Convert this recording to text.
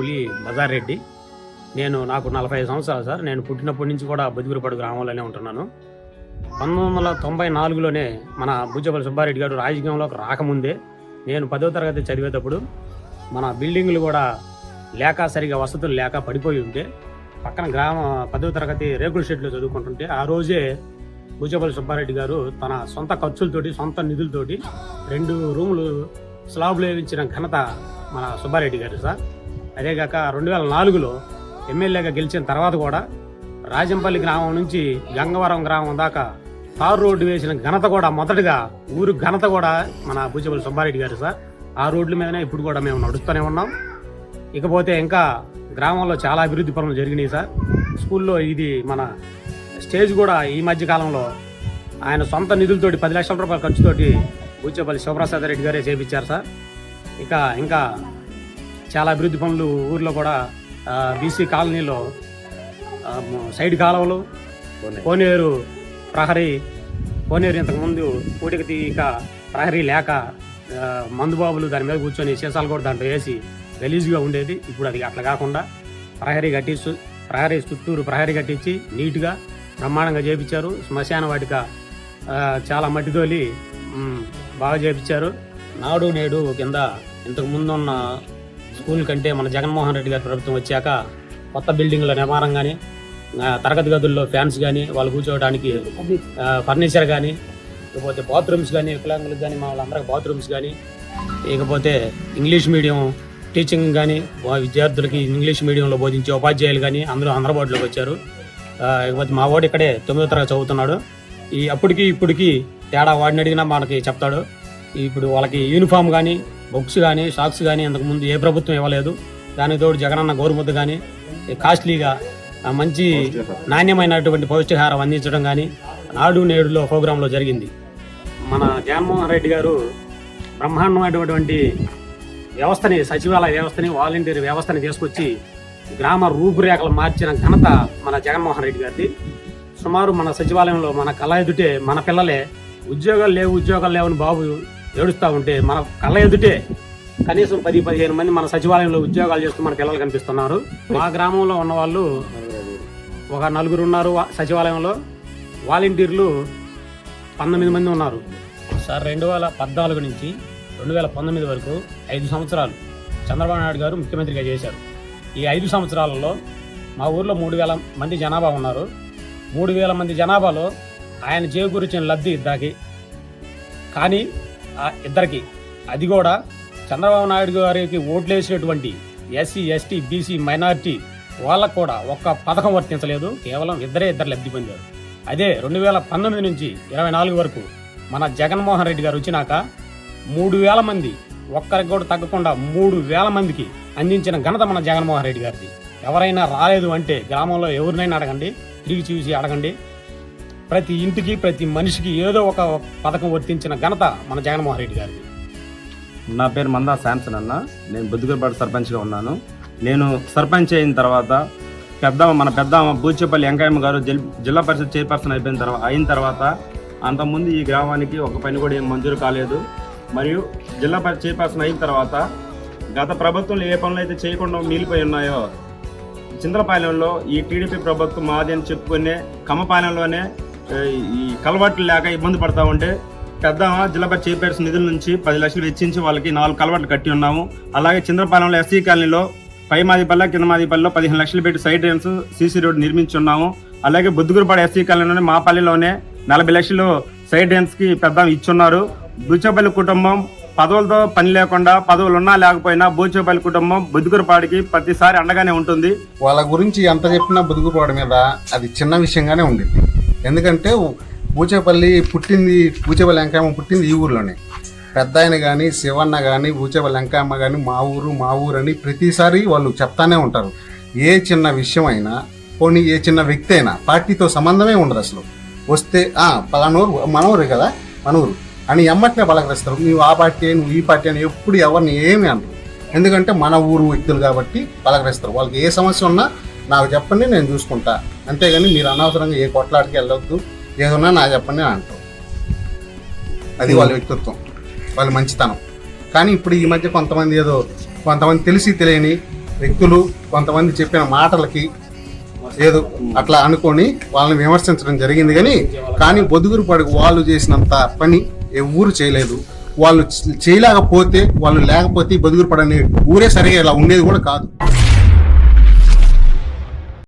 పులి బజార్ రెడ్డి నేను నాకు నలభై ఐదు సంవత్సరాలు సార్. నేను పుట్టినప్పటి నుంచి కూడా బుదిగురపాడు గ్రామంలోనే ఉంటున్నాను. పంతొమ్మిది వందల తొంభై నాలుగులోనే మన బుజ్జపల్లి సుబ్బారెడ్డి గారు రాజకీయంలోకి రాకముందే నేను పదో తరగతి చదివేటప్పుడు మన బిల్డింగులు కూడా లేక సరిగా వసతులు లేక పడిపోయి ఉంటే పక్కన గ్రామ పదో తరగతి రేకుల షెడ్లో చదువుకుంటుంటే ఆ రోజే బుజ్జపల్లి సుబ్బారెడ్డి గారు తన సొంత ఖర్చులతోటి సొంత నిధులతోటి రెండు రూములు స్లాబ్లు వేయించిన ఘనత మన సుబ్బారెడ్డి గారు సార్. అదేగాక రెండు వేల నాలుగులో ఎమ్మెల్యేగా గెలిచిన తర్వాత కూడా రాజంపల్లి గ్రామం నుంచి గంగవరం గ్రామం దాకా తారు రోడ్డు వేసిన ఘనత కూడా మొదటగా ఊరు ఘనత కూడా మన బుజ్జపల్లి సుబ్బారెడ్డి గారు సార్. ఆ రోడ్ల మీదనే ఇప్పుడు కూడా మేము నడుస్తూనే ఉన్నాం. ఇకపోతే ఇంకా గ్రామంలో చాలా అభివృద్ధి పనులు జరిగినాయి సార్. స్కూల్లో ఇది మన స్టేజ్ కూడా ఈ మధ్య కాలంలో ఆయన సొంత నిధులతోటి పది లక్షల రూపాయల ఖర్చుతోటి బుచ్చపల్లి శివప్రసాద్ రెడ్డి గారే చేపించారు సార్. ఇక ఇంకా చాలా అభివృద్ధి పనులు ఊర్లో కూడా బీసీ కాలనీలో సైడ్ కాలువలు కోనేరు ప్రహరీ కోనేరు ఇంతకుముందు పూటికి తీయక ప్రహరీ లేక మందుబాబులు దాని మీద కూర్చొని సీసాలు కూడా దాంట్లో వేసి గలీజ్గా ఉండేది. ఇప్పుడు అది అట్లా కాకుండా ప్రహరీ కట్టించు ప్రహరీ చుట్టూరు ప్రహరీ కట్టించి నీట్గా బ్రహ్మాండంగా చేపించారు. శ్మశాన వాటిక చాలా మట్టి తోలి మ్, బాగా చేపించారు. నాడు నేడు కింద ఇంతకు ముందు ఉన్న స్కూల్ కంటే మన జగన్మోహన్ రెడ్డి గారి ప్రభుత్వం వచ్చాక కొత్త బిల్డింగ్ల నిర్మాణం కానీ తరగతి గదుల్లో ఫ్యాన్స్ కానీ వాళ్ళు కూర్చోవడానికి ఫర్నిచర్ కానీ ఇకపోతే బాత్రూమ్స్ కానీ వికలాంగులకు కానీ మా వాళ్ళందరికీ బాత్రూమ్స్ కానీ ఇకపోతే ఇంగ్లీష్ మీడియం టీచింగ్ కానీ విద్యార్థులకి ఇంగ్లీష్ మీడియంలో బోధించే ఉపాధ్యాయులు కానీ అందరూ అందరబాటులోకి వచ్చారు. ఇకపోతే మా వాడు ఇక్కడే తొమ్మిదో తరగతి చదువుతున్నాడు. ఈ అప్పటికి ఇప్పటికి తేడా వాడిని అడిగినా మనకి చెప్తాడు. ఇప్పుడు వాళ్ళకి యూనిఫామ్ కానీ బుక్స్ కానీ స్టాక్స్ కానీ అంతకుముందు ఏ ప్రభుత్వం ఇవ్వలేదు. దానికి తోడు జగనన్న గోరుముద్ద కానీ కాస్ట్లీగా మంచి నాణ్యమైనటువంటి పౌష్టికాహారం అందించడం కానీ నాడు నేడులో ప్రోగ్రాంలో జరిగింది. మన జగన్మోహన్ రెడ్డి గారు బ్రహ్మాండమైనటువంటి వ్యవస్థని సచివాలయ వ్యవస్థని వాలంటీర్ వ్యవస్థని తీసుకొచ్చి గ్రామ రూపురేఖలు మార్చిన ఘనత మన జగన్మోహన్ రెడ్డి గారిది. సుమారు మన సచివాలయంలో మన కళ ఎదుటే మన పిల్లలే ఉద్యోగాలు లేవు ఉద్యోగాలు లేవని బాబు ఏడుస్తూ ఉంటే మన కళ్ళ ఎదుటే కనీసం పది పదిహేను మంది మన సచివాలయంలో ఉద్యోగాలు చేస్తూ మన పిల్లలు కనిపిస్తున్నారు. మా గ్రామంలో ఉన్న వాళ్ళు ఒక నలుగురు ఉన్నారు సచివాలయంలో. వాలంటీర్లు పంతొమ్మిది మంది ఉన్నారు. సార్ రెండు వేల పద్నాలుగు నుంచి రెండు వేల పంతొమ్మిది వరకు ఐదు సంవత్సరాలు చంద్రబాబు నాయుడు గారు ముఖ్యమంత్రిగా చేశారు. ఈ ఐదు సంవత్సరాలలో మా ఊర్లో మూడు వేల మంది జనాభా ఉన్నారు. మూడు వేల మంది జనాభాలో ఆయన చేకూర్చిన లబ్ధి ఇద్దాకి. కానీ ఇద్దరికి. అది కూడా చంద్రబాబు నాయుడు గారికి ఓట్లేసినటువంటి ఎస్సీ ఎస్టీ బీసీ మైనారిటీ వాళ్ళకు కూడా ఒక్క పథకం వర్తించలేదు. కేవలం ఇద్దరే ఇద్దరు లబ్ధి పొందారు. అదే రెండు వేల పంతొమ్మిది నుంచి ఇరవై నాలుగు వరకు మన జగన్మోహన్ రెడ్డి గారు వచ్చినాక మూడు వేల మంది ఒక్కరికి కూడా తగ్గకుండా మూడు వేల మందికి అందించిన ఘనత మన జగన్మోహన్ రెడ్డి గారిది. ఎవరైనా రాలేదు అంటే గ్రామంలో ఎవరినైనా అడగండి తిరిగి చూసి అడగండి. ప్రతి ఇంటికి ప్రతి మనిషికి ఏదో ఒక పథకం వర్తించిన ఘనత మన జగన్మోహన్ రెడ్డి గారిది. నా పేరు మందా శాంసన్ అన్న. నేను బుద్ధిగరపాటు సర్పంచ్గా ఉన్నాను. నేను సర్పంచ్ అయిన తర్వాత పెద్దమ్మ మన పెద్దమ్మ బూచేపల్లి వెంకయ్యమ్మ గారు జిల్లా పరిషత్ చైర్పర్సన్ అయిపోయిన తర్వాత అయిన తర్వాత అంతకుముందు ఈ గ్రామానికి ఒక పని కూడా ఏం మంజూరు కాలేదు. మరియు జిల్లా పరిషత్ చైర్పర్సన్ అయిన తర్వాత గత ప్రభుత్వంలో ఏ పనులు అయితే చేయకుండా మిగిలిపోయి ఉన్నాయో చింతలపాలెంలో ఈ టీడీపీ ప్రభుత్వం మాది అని చెప్పుకునే కమ్మపాలెంలోనే ఈ కలవాట్లు లేక ఇబ్బంది పడతా ఉంటే పెద్ద జిల్లా పరిషత్ చైర్పర్సన్ నిధుల నుంచి పది లక్షలు వెచ్చించి వాళ్ళకి నాలుగు కలవాట్లు కట్టి ఉన్నాము. అలాగే చంద్రపాలెంలో ఎస్సీ కాలనీలో పై మాదిపల్లె కింద మాదిపల్లిలో పదిహేను లక్షలు పెట్టి సైడ్ డ్రైన్స్ సీసీ రోడ్ నిర్మించి ఉన్నాము అలాగే బుద్దుగురుపాడు ఎస్సీ కాలనీలోనే మా పల్లెలోనే నలభై లక్షలు సైడ్ డ్రైన్స్కి పెద్ద ఇచ్చున్నారు. బుచ్చపల్లి కుటుంబం పదవులతో పని లేకుండా పదవులు ఉన్నా లేకపోయినా బూచేపల్లి కుటుంబం బుద్ధిగురపాడికి ప్రతిసారి అండగానే ఉంటుంది. వాళ్ళ గురించి ఎంత చెప్పినా బుద్ధిగురపాడు మీద అది చిన్న విషయంగానే ఉండేది ఎందుకంటే బూచేపల్లి పుట్టింది బూచేపల్లి వెంకయ్యమ్మ పుట్టింది ఈ ఊర్లోనే. పెద్ద ఆయన కానీ శివన్న కానీ బూచేపల్లి వెంకయ్యమ్మ కానీ మా ఊరు మా ఊరు అని ప్రతిసారి వాళ్ళు చెప్తానే ఉంటారు. ఏ చిన్న విషయం అయినా పోనీ ఏ చిన్న వ్యక్తి అయినా పార్టీతో సంబంధమే ఉండదు అసలు. వస్తే పలానూరు మన ఊరు కదా మన ఊరు అని ఎమ్మటనే పలకరిస్తారు నువ్వు ఆ పార్టీ నువ్వు ఈ పార్టీ అని ఎప్పుడు ఎవరిని ఏమి అనరు. ఎందుకంటే మన ఊరు వ్యక్తులు కాబట్టి పలకరిస్తారు వాళ్ళకి ఏ సమస్య ఉన్నా నాకు చెప్పండి నేను చూసుకుంటా. అంతేగాని మీరు అనవసరంగా ఏ కొట్లాడికి వెళ్ళొద్దు. ఏదన్నా నాకు చెప్పండి అంటాం అది వాళ్ళ వ్యక్తిత్వం వాళ్ళ మంచితనం. కానీ ఇప్పుడు ఈ మధ్య కొంతమంది ఏదో కొంతమంది తెలిసి తెలియని వ్యక్తులు కొంతమంది చెప్పిన మాటలకి ఏదో అట్లా అనుకొని వాళ్ళని విమర్శించడం జరిగింది కానీ కానీ బొదుగురు పడుకు వాళ్ళు చేసినంత పని ఎవ్వరు చేయలేదు. వాళ్ళు చేయలేకపోతే వాళ్ళు లేకపోతే బొదుగురు పడని ఊరే సరిగా ఇలా ఉండేది కూడా కాదు.